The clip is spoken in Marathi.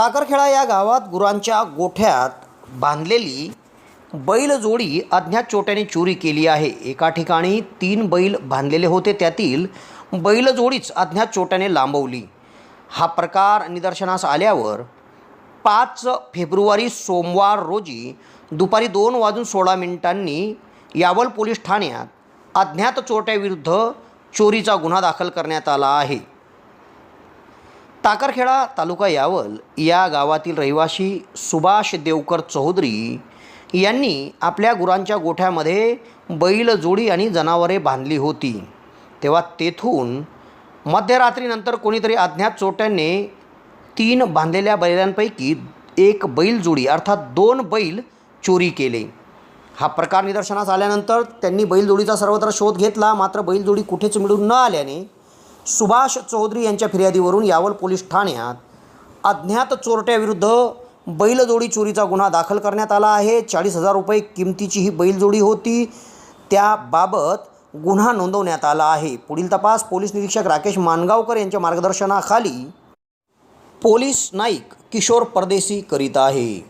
टाकरखेडा या गावात गुरांच्या गोठ्यात बांधलेली बैलजोडी अज्ञात चोट्याने चोरी केली आहे. एका ठिकाणी तीन बैल बांधलेले होते. त्यातील बैलजोडीच अज्ञात चोट्याने लांबवली. हा प्रकार निदर्शनास आल्यावर पाच फेब्रुवारी सोमवार रोजी दुपारी दोन वाजून सोळा मिनिटांनी यावल पोलीस ठाण्यात अज्ञात चोट्याविरुद्ध चोरीचा गुन्हा दाखल करण्यात आला आहे. टाकरखेडा तालुका यावल या गावातील रहिवासी सुभाष देवकर चौधरी यांनी आपल्या गुरांच्या गोठ्यामध्ये बैलजोडी आणि जनावरे बांधली होती. तेव्हा तेथून मध्यरात्रीनंतर कोणीतरी अज्ञात चोट्याने तीन बांधलेल्या बैलांपैकी एक बैलजोडी अर्थात दोन बैल चोरी केले. हा प्रकार निदर्शनास आल्यानंतर त्यांनी बैलजोडीचा सर्वत्र शोध घेतला. मात्र बैलजोडी कुठेच मिळून न आल्याने सुभाष चौधरी यांच्या फिर्यादीवरून यावल पोलीस ठाण्यात अज्ञात चोरट्याविरुद्ध बैलजोडी चोरीचा गुन्हा दाखल करण्यात आला आहे. चाळीस हजार रुपये किमतीची ही बैलजोडी होती. त्याबाबत गुन्हा नोंदवण्यात आला आहे. पुढील तपास पोलीस निरीक्षक राकेश मानगावकर यांच्या मार्गदर्शनाखाली पोलीस नाईक किशोर परदेशी करीत आहे.